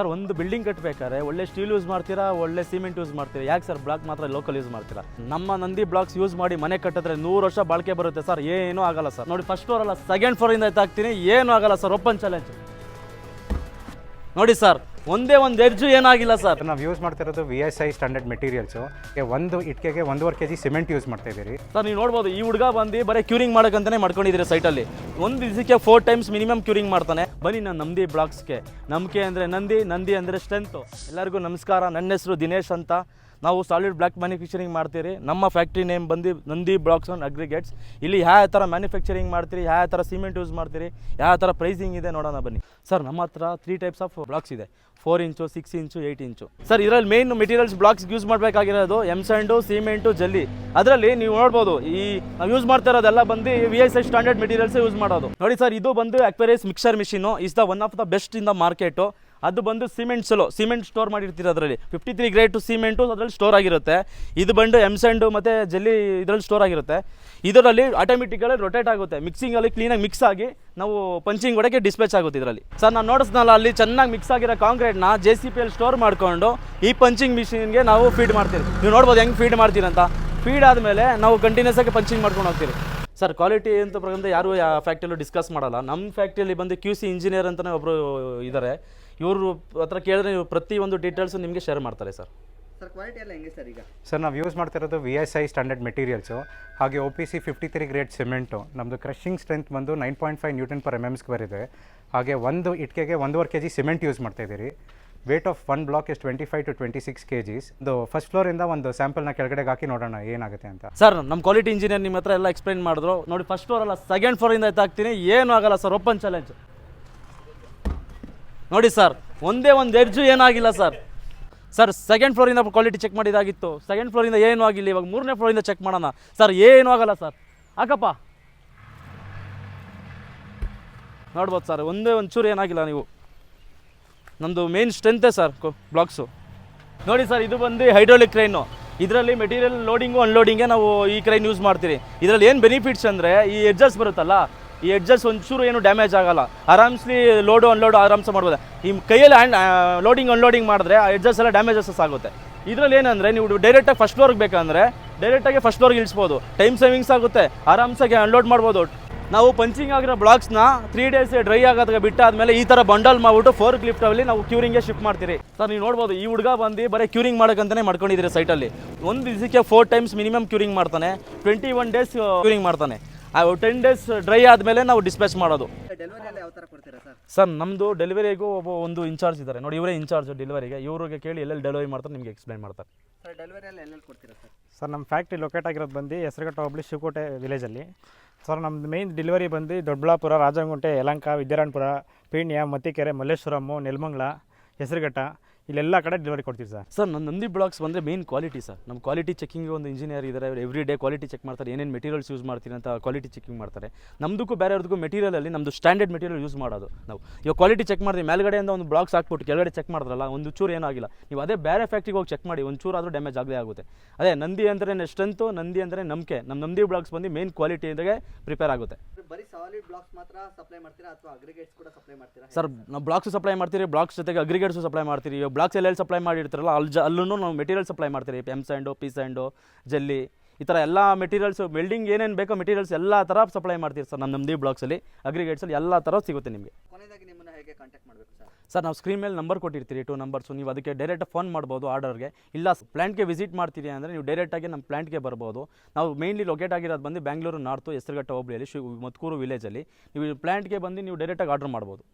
Sir ಒಂದು building ಕಟ್ಟಬೇಕಾದ್ರೆ ಒಳ್ಳೆ steel use ಮಾಡ್ತೀರಾ ಒಳ್ಳೆ ಸಿಮೆಂಟ್ ಯೂಸ್ ಮಾಡ್ತೀರಾ? ಯಾಕೆ ಸರ್ ಬ್ಲಾಕ್ ಮಾತ್ರ ಲೋಕಲ್ ಯೂಸ್ ಮಾಡ್ತೀರಾ? ನಮ್ಮ ನಂದಿ ಬ್ಲಾಕ್ಸ್ ಯೂಸ್ ಮಾಡಿ ಮನೆ ಕಟ್ಟಿದ್ರೆ ನೂರು ವರ್ಷ ಬಾಳಿಕೆ ಬರುತ್ತೆ ಸರ್. ಏನೂ ಆಗಲ್ಲ ಸರ್. ನೋಡಿ ಫಸ್ಟ್ ಫ್ಲೋರ್ ಅಲ್ಲ ಸೆಕೆಂಡ್ ಫ್ಲೋರಿಂದ ಎತ್ತಾಕ್ತೀನಿ ಏನೂ ಆಗಲ್ಲ ಸರ್ ಓಪನ್ ಚಾಲೆಂಜ್ ನೋಡಿ ಸರ್ ಒಂದೇ ಒಂದು ಎರ್ಜು ಏನಾಗಿಲ್ಲ ಸರ್. ನಾವು ಯೂಸ್ ಮಾಡ್ತಿರೋದು V S I standard materials ಒಂದು ಇಟ್ಕೆಗೆ ಒಂದೂವರೆ ಕೆ ಜಿ ಸಿಮೆಂಟ್ ಯೂಸ್ ಮಾಡ್ತಾ ಇದ್ದೀರಿ. ಸರ್ ನೀವು ನೋಡ್ಬೋದು ಈ ಹುಡುಗ ಬಂದು ಬರೀ ಕ್ಯೂರಿಂಗ್ ಮಾಡೋಕ್ಕಂತಲೇ ಮಾಡ್ಕೊಂಡಿದ್ದೀರಿ ಸೈಟಲ್ಲಿ ಒಂದು ದಿವಸಕ್ಕೆ ಫೋರ್ ಟೈಮ್ಸ್ ಮಿನಿಮಮ್ ಕ್ಯೂರಿಂಗ್ ಮಾಡ್ತಾನೆ. ಬನ್ನಿ, ನಾನು ನಂದಿ ಬ್ಲಾಕ್ಸ್ಗೆ ನಂಬಿಕೆ ಅಂದರೆ ನಂದಿ ನಂದಿ ಅಂದರೆ ಸ್ಟ್ರೆಂತು ಎಲ್ಲರಿಗೂ ನಮಸ್ಕಾರ. ನನ್ನ ಹೆಸರು ದಿನೇಶ್ ಅಂತ. ನಾವು ಸಾಲಿಡ್ ಬ್ಲಾಕ್ ಮ್ಯಾನುಫ್ಯಾಕ್ಚರಿಂಗ್ ಮಾಡ್ತೀರಿ. ನಮ್ಮ ಫ್ಯಾಕ್ಟ್ರಿ ನೇಮ್ ಬಂದು ನಂದಿ ಬ್ಲಾಕ್ಸ್ ಆ್ಯಂಡ್ ಅಗ್ರಿಗೇಟ್ಸ್ ಇಲ್ಲಿ ಯಾವ ಥರ ಮ್ಯಾನುಫ್ಯಾಕ್ಚರಿಂಗ್ ಮಾಡ್ತೀರಿ, ಯಾವ ಥರ ಸಿಮೆಂಟ್ ಯೂಸ್ ಮಾಡ್ತೀರಿ, ಯಾವ ಥರ ಪ್ರೈಸಿಂಗ್ ಇದೆ ನೋಡೋಣ ಬನ್ನಿ. ಸರ್, ನಮ್ಮ ಹತ್ರ ತ್ರೀ ಟೈಪ್ಸ್ ಆಫ್ ಬ್ಲಾಕ್ಸ್ ಇದೆ. ಫೋರ್ ಇಂಚು ಸಿಕ್ಸ್ ಇಂಚು ಏಯ್ಟ್ ಇಂಚು. ಸರ್, ಇದರಲ್ಲಿ ಮೇನ್ ಮೆಟೀರಿಯಲ್ಸ್ ಬ್ಲಾಕ್ಸ್ ಯೂಸ್ ಮಾಡಬೇಕಾಗಿರೋದು ಎಮ್ಸಂಡು ಸಿಮೆಂಟು ಜಲ್ಲಿ ಅದರಲ್ಲಿ ನೀವು ನೋಡ್ಬೋದು, ಈ ನಾವು ಯೂಸ್ ಮಾಡ್ತಾ ಇರೋದೆಲ್ಲ ಬಂದು V S I standard materials use ಮಾಡೋದು. ನೋಡಿ ಸರ್, ಇದು ಬಂದು Aquarius mixer machine is the one of the best in the market ಅದು ಬಂದು ಸಿಮೆಂಟ್ ಸಿಮೆಂಟ್ಸಲು ಸಿಮೆಂಟ್ ಸ್ಟೋರ್ ಮಾಡಿರ್ತೀರ ಅದರಲ್ಲಿ. ಫಿಫ್ಟಿ ತ್ರೀ ಗ್ರೇಟ್ ಸಿಮೆಂಟು ಅದರಲ್ಲಿ ಸ್ಟೋರ್ ಆಗಿರುತ್ತೆ. ಇದು ಬಂದು ಎಂ ಸ್ಯಾಂಡು ಮತ್ತು ಜಲ್ಲಿ ಇದರಲ್ಲಿ ಸ್ಟೋರ್ ಆಗಿರುತ್ತೆ. ಇದರಲ್ಲಿ ಆಟೋಮೆಟಿಕಲ್ಲಿ ರೊಟೇಟ್ ಆಗುತ್ತೆ. ಮಿಕ್ಸಿಂಗಲ್ಲಿ ಕ್ಲೀನಾಗಿ ಮಿಕ್ಸ್ ಆಗಿ ನಾವು ಪಂಚಿಂಗ್ ಹೊಡಕ್ಕೆ ಡಿಸ್ಪ್ಯಾಚ್ ಆಗುತ್ತೆ ಇದರಲ್ಲಿ. ಸರ್, ನಾನು ನೋಡಿಸ್ನಲ್ಲ ಅಲ್ಲಿ ಚೆನ್ನಾಗಿ ಮಿಕ್ಸ್ ಆಗಿರೋ ಕಾಂಕ್ರೀಟ್ನ ಜೆ ಸಿ ಪಿಯಲ್ಲಿ ಸ್ಟೋರ್ ಮಾಡಿಕೊಂಡು ಈ ಪಂಚಿಂಗ್ ಮಿಷಿನ್ಗೆ ನಾವು ಫೀಡ್ ಮಾಡ್ತೀವಿ ನೀವು ನೋಡ್ಬೋದು ಹೆಂಗೆ ಫೀಡ್ ಮಾಡ್ತೀರಿ ಅಂತ ಫೀಡ್ ಆದಮೇಲೆ ನಾವು ಕಂಟಿನ್ಯೂಸ್ ಆಗಿ ಪಂಚಿಂಗ್ ಮಾಡ್ಕೊಂಡು ಹೋಗ್ತೀವಿ ಸರ್ ಕ್ವಾಲಿಟಿ ಅಂತ ಪ್ರಕಾರ ಯಾರು ಫ್ಯಾಕ್ಟ್ರಿಯಲ್ಲೂ ಡಿಸ್ಕಸ್ ಮಾಡಲ್ಲ. ನಮ್ಮ ಫ್ಯಾಕ್ಟ್ರಿಯಲ್ಲಿ ಬಂದು ಕ್ಯೂ ಸಿ ಇಂಜಿನಿಯರ್ ಅಂತಲೇ ಒಬ್ಬರು ಇದ್ದಾರೆ. ಇವರು ಹತ್ರ ಕೇಳಿದ್ರೆ ಪ್ರತಿ ಪ್ರತಿಯೊಂದು ಡೀಟೇಲ್ಸು ನಿಮಗೆ ಶೇರ್ ಮಾಡ್ತಾರೆ ಸರ್ ಸರ್ ಕ್ವಾಲಿಟಿ ಎಲ್ಲ ಹೆಂಗೆ ಸರ್ ಈಗ? ಸರ್ ನಾವು ಯೂಸ್ ಮಾಡ್ತಿರೋದು V S I standard materials ಹಾಗೆ O P C fifty three grade cement ನಮ್ಮದು ಕ್ರಷಿಂಗ್ ಸ್ಟ್ರೆಂತ್ ಬಂದು nine point five newton per M M square ಇದೆ. ಹಾಗೆ ಒಂದು ಇಟ್ಕೆಗೆ ಒಂದೂವರೆ ಕೆ ಜಿ ಸಿಮೆಂಟ್ ಯೂಸ್ ಮಾಡ್ತಾ ಇದ್ದೀರಿ. Weight of one block is twenty five to twenty six K Gs ಇದು ಫಸ್ಟ್ ಫ್ಲೋರಿಂದ ಒಂದು ಸ್ಯಾಂಪಲ್ನ ಕೆಳಗಡೆಗೆ ಹಾಕಿ ನೋಡೋಣ ಏನಾಗುತ್ತೆ ಅಂತ. ಸರ್ ನಮ್ಮ ಕ್ವಾಲಿಟಿ ಇಂಜಿನಿಯರ್ ನಿಮ್ಮ ಹತ್ರ ಎಲ್ಲ ಎಕ್ಸ್ಪ್ಲೈನ್ ಮಾಡಿದ್ರು. ನೋಡಿ ಫಸ್ಟ್ ಫ್ಲೋರ್ ಅಲ್ಲ ಸೆಕೆಂಡ್ ಫ್ಲೋರಿಂದ ಎತ್ತಾಕ್ತೀನಿ ಏನೂ ಆಗಲ್ಲ ಸರ್ ಓಪನ್ ಚಾಲೆಂಜ್ ನೋಡಿ ಸರ್, ಒಂದೇ ಒಂದು ಎಡ್ಜು ಏನಾಗಿಲ್ಲ ಸರ್. ಸರ್ ಸೆಕೆಂಡ್ ಫ್ಲೋರಿಂದ ಕ್ವಾಲಿಟಿ ಚೆಕ್ ಮಾಡಿದಾಗಿತ್ತು ಸೆಕೆಂಡ್ ಫ್ಲೋರಿಂದ ಏನೂ ಆಗಿಲ್ಲ, ಇವಾಗ ಮೂರನೇ ಫ್ಲೋರಿಂದ ಚೆಕ್ ಮಾಡೋಣ. ಸರ್, ಏನೂ ಆಗಲ್ಲ ಸರ್. ಹಾಕಪ್ಪ ನೋಡ್ಬೋದು ಸರ್, ಒಂದೇ ಒಂಚೂರು ಏನಾಗಿಲ್ಲ ನೀವು. ನಮ್ಮದು ಮೇನ್ ಸ್ಟ್ರೆಂತೆ ಸರ್ ಬ್ಲಾಕ್ಸು ನೋಡಿ ಸರ್, ಇದು ಬಂದು ಹೈಡ್ರೋಲಿಕ್ ಕ್ರೈನು ಇದರಲ್ಲಿ ಮೆಟೀರಿಯಲ್ ಲೋಡಿಂಗು ಅನ್ಲೋಡಿಂಗೇ ನಾವು ಈ ಕ್ರೈನ್ ಯೂಸ್ ಮಾಡ್ತೀರಿ. ಇದರಲ್ಲಿ ಏನು ಬೆನಿಫಿಟ್ಸ್ ಅಂದರೆ, ಈ ಎಡ್ಜಸ್ ಬರುತ್ತಲ್ಲ ಈ ಎಡ್ಜಸ್ ಒಂಚೂರು ಏನು ಡ್ಯಾಮೇಜ್ ಆಗಲ್ಲ. ಆರಾಮ್ಸ್ಲಿ ಲೋಡು ಅನ್ಲೋಡು ಆರಾಮ್ಸೆ ಮಾಡ್ಬೋದು. ಈ ಕೈಯಲ್ಲಿ ಹ್ಯಾಂಡ್ ಲೋಡಿಂಗ್ ಅನ್ಲೋಡಿಂಗ್ ಮಾಡಿದ್ರೆ ಆ ಎಡ್ಜಸ್ ಎಲ್ಲ ಡ್ಯಾಮೇಜಸ್ ಆಗುತ್ತೆ. ಇದರಲ್ಲಿ ಏನಂದರೆ ನೀವು ಡೈರೆಕ್ಟಾಗಿ ಫಸ್ಟ್ ಫ್ಲೋರ್ಗೆ ಬೇಕಂದರೆ ಡೈರೆಕ್ಟಾಗಿ ಫಸ್ಟ್ ಫ್ಲೋರ್ಗೆ ಇಳಿಸ್ಬೋದು. ಟೈಮ್ ಸೇವಿಂಗ್ಸ್ ಆಗುತ್ತೆ. ಆರಾಮ್ಸಾಗಿ ಅನ್ಲೋಡ್ ಮಾಡ್ಬೋದು. ನಾವು ಪಂಚಿಂಗ್ ಆಗಿರೋ ಬ್ಲಾಕ್ಸ್ನ ತ್ರೀ ಡೇಸ್ ಡ್ರೈ ಆಗೋದಾಗ ಬಿಟ್ಟಾದ್ಮೇಲೆ ಈ ಥರ ಬಂಡಲ್ ಮಾಡ್ಬಿಟ್ಟು ಫೋರ್ ಕ್ಲಿಫ್ಟಲ್ಲಿ ನಾವು ಕ್ಯೂರಿಂಗೇ ಶಿಫ್ಟ್ ಮಾಡ್ತೀರಿ. ಸರ್, ನೀವು ನೋಡ್ಬೋದು, ಈ ಹುಡುಗ ಬಂದು ಬರೀ ಕ್ಯೂರಿಂಗ್ ಮಾಡೋಕ್ಕಂತಲೇ ಮಾಡ್ಕೊಂಡಿದ್ದೀರಿ ಸೈಟಲ್ಲಿ ಒಂದು ದಿವಸಕ್ಕೆ ಫೋರ್ ಟೈಮ್ಸ್ ಮಿನಿಮಮ್ ಕ್ಯೂರಿಂಗ್ ಮಾಡ್ತಾನೆ. ಟ್ವೆಂಟಿ ಒನ್ ಡೇಸ್ ಕ್ಯೂರಿಂಗ್ ಮಾಡ್ತಾನೆ. ಟೆನ್ ಡೇಸ್ ಡ್ರೈ ಆದಮೇಲೆ ನಾವು ಡಿಸ್ಪ್ಯಾಚ್ ಮಾಡೋದು. ಡೆಲಿವರಿ ಎಲ್ಲ ಯಾವ ಥರ ಕೊಡ್ತೀರಾ ಸರ್ ಸರ್ ನಮ್ಮದು ಡೆಲಿವರಿಗೂ ಒಬ್ಬ ಒಂದು ಇನ್ಚಾರ್ಜ್ ಇದ್ದಾರೆ. ನೋಡಿ ಇವರೇ ಇನ್ಚಾರ್ಜ್ ಡೆಲಿವರಿಗೆ ಇವರಿಗೆ ಕೇಳಿ ಎಲ್ಲೆಲ್ಲಿ ಡೆಲಿವರಿ ಮಾಡ್ತಾರೆ ನಿಮಗೆ ಎಕ್ಸ್ಪ್ಲೈನ್ ಮಾಡ್ತಾರೆ. ಸರ್ ಡೆಲಿವರಿ ಎಲ್ಲ ಎಲ್ಲೆಲ್ಲಿ ಕೊಡ್ತೀರಾ ಸರ್ ಸರ್ ನಮ್ಮ ಫ್ಯಾಕ್ಟ್ರಿ ಲೊಕೇಟ್ ಆಗಿರೋದು ಬಂದು ಹೆಸರುಘಟ್ಟ ಹೋಬಳಿ ಶಿವಕೋಟೆ ವಿಲೇಜಲ್ಲಿ ಸರ್ ನಮ್ಮದು ಮೇಯ್ನ್ ಡೆಲಿವರಿ ಬಂದು ದೊಡ್ಡಬಳ್ಳಾಪುರ ರಾಜಂಗುಂಟೆ ಯಲಂಕ ವಿದ್ಯಾರಾಯಣಪುರ ಪೀಣ್ಯ ಮತ್ತಿಕೆರೆ ಮಲ್ಲೇಶ್ವರಮ್ಮು ನೆಲಮಂಗ್ಲ ಹೆಸರುಘಟ್ಟ. ಇಲ್ಲೆಲ್ಲ ಕಡೆ ಡೆಲಿವರಿ ಕೊಡ್ತೀವಿ ಸರ್? ಸರ್ ನನ್ನ ನಂದಿ ಬ್ಲಾಕ್ಸ್ ಬಂದರೆ ಮೇನ್ ಕ್ವಾಲಿಟಿ ಸರ್. ನಮ್ಮ ಕ್ವಾಲಿಟಿ ಚೆಕಿಂಗ್ ಒಂದು ಇಂಜಿನಿಯರ್ ಇದ್ದಾರೆ ಎವ್ರಿ ಡೇ ಕ್ವಾಲಿಟಿ ಚೆಕ್ ಮಾಡ್ತಾರೆ ಏನೇನು ಮೆಟೀರಿಯಲ್ಸ್ ಯೂಸ್ ಮಾಡ್ತೀನಿ ಅಂತ ಕ್ವಾಲಿಟಿ ಚೆಕಿಂಗ್ ಮಾಡ್ತಾರೆ. ನಮ್ಮದಕ್ಕೂ ಮೆಟೀರಿಯಲ್ ಮೆಟೀರಿಯಲಲ್ಲಿ ನಮ್ಮದು ಸ್ಟ್ಯಾಂಡರ್ಡ್ ಮೆಟೀರಿಯಲ್ ಯೂಸ್ ಮಾಡೋದು. ನಾವು ಇವಾಗ ಕ್ವಾಲಿಟಿ ಚೆಕ್ ಮಾಡ್ತೀವಿ ಮೇಲ್ಗಡೆಯಿಂದ ಒಂದು ಬ್ಲಾಕ್ಸ್ ಹಾಕ್ಬಿಟ್ಟು ಕೆಳಗಡೆ ಚೆಕ್ ಮಾಡಿದ್ರಲ್ಲ ಒಂದು ಚೂರು ಏನಾಗಿಲ್ಲ ಆಗಿಲ್ಲ. ನೀವು ಅದೇ ಬೇರೆ ಫ್ಯಾಕ್ಟ್ರಿಗೆ ಹೋಗಿ ಚೆಕ್ ಮಾಡಿ ಒಂದು ಚೂರು ಆದರೂ ಡ್ಯಾಮೇಜ್ ಆಗದೆ ಆಗುತ್ತೆ. ಅದೇ ನಂದಿ ಅಂದರೆ ಸ್ಟ್ರೆಂತು ನಂದಿ ಅಂದರೆ ನಂಬಿಕೆ. ನಮ್ಮ ನಂದಿ ಬ್ಲಾಕ್ಸ್ ಬಂದು ಮೇನ್ ಕ್ವಾಲಿಟಿಯಿಂದಾಗೆ ಪ್ರಿಪೇರ್ ಆಗುತ್ತೆ. ಬರೀ ಸಾಲಿಡ್ ಬ್ಲಾಕ್ಸ್ ಮಾತ್ರ ಸಪ್ಲೈ ಮಾಡ್ತೀರಾ ಅಥವಾ ಅಗ್ರಿಗೇಟ್ಸ್ ಕೂಡ ಸಪ್ಲೈ ಮಾಡ್ತೀರಾ? ಸರ್ ನಾವು ಬ್ಲಾಕ್ಸು ಸಪ್ಲೈ ಮಾಡ್ತೀರಿ ಬ್ಲಾಕ್ಸ್ ಜೊತೆಗೆ ಅಗ್ರಿಗೇಟ್ಸು ಸಪ್ಲೈ ಮಾಡ್ತೀರಿ. ಬ್ಲಾಕ್ಸ್ ಎಲ್ಲೆಲ್ಲಿ ಸಪ್ಲೈ ಮಾಡಿರ್ತಾರಲ್ಲ ಅಲ್ಲಿ ಜ ಅಲ್ಲೂ ನಾವು ಮೆಟೀರಿಯಲ್ ಸಪ್ಲೈ ಮಾಡ್ತೀರಿ ಎಂ ಸ್ಯಾಂಡು ಪಿ ಸ್ಯಾಂಡು ಜಲ್ಲಿ ಈ ಥರ ಎಲ್ಲ ಮೆಟೀರಿಯಲ್ಸ್ ವೆಲ್ಡಿಂಗ್ ಏನೇನು ಬೇಕೋ ಮೆಟೀರಿಯಲ್ಸ್ ಎಲ್ಲ ಥರ ಸಪ್ಲೈ ಮಾಡ್ತೀರಿ ಸರ್ ನಮ್ಮ ನಮ್ಮದಿ ಬ್ಲಾಕ್ಸಲ್ಲಿ ಅಗ್ರಿಗೇಟ್ಸಲ್ಲಿ ಎಲ್ಲ ಥರ ಸಿಗುತ್ತೆ ನಿಮಗೆ. ಕೊನೆಯದಾಗಿ ನಿಮ್ಮನ್ನ ಹೇಗೆ ಕಾಂಟ್ಯಾಕ್ಟ್ ಮಾಡಬೇಕು ಸರ್? ಸರ್ ನಾವು ಸ್ಕ್ರೀನ್ ಮೇಲೆ ನಂಬರ್ ಕೊಟ್ಟಿರ್ತೀರಿ ಟು ನಂಬರ್ಸು ನೀವು ಅದಕ್ಕೆ ಡೈರೆಕ್ಟ್ ಫೋನ್ ಮಾಡ್ಬೋದು ಆರ್ಡರ್ಗೆ. ಇಲ್ಲ ಪ್ಲ್ಯಾಂಟ್ಗೆ ವಿಸಿಟ್ ಮಾಡ್ತೀರಿ ಅಂದರೆ ನೀವು ಡೈರೆಕ್ಟಾಗಿ ನಮ್ಮ ಪ್ಲ್ಯಾಂಟ್ಗೆ ಬರ್ಬೋದು. ನಾವು ಮೇನ್ಲಿ ಲೊಕೇಟ್ ಆಗಿರೋದು ಬಂದು ಬೆಂಗಳೂರು ನಾರ್ತು ಹೆಸರುಘಟ್ಟ ಹೋಬಳಿಯಲ್ಲಿ ಶಿವ ಮತ್ಕೂರು ವಿಲೇಜಲ್ಲಿ ನೀವು ಪ್ಲ್ಯಾಂಟ್ಗೆ ಬಂದು ನೀವು ಡೈರೆಕ್ಟಾಗಿ ಆರ್ಡರ್ ಮಾಡ್ಬೋದು.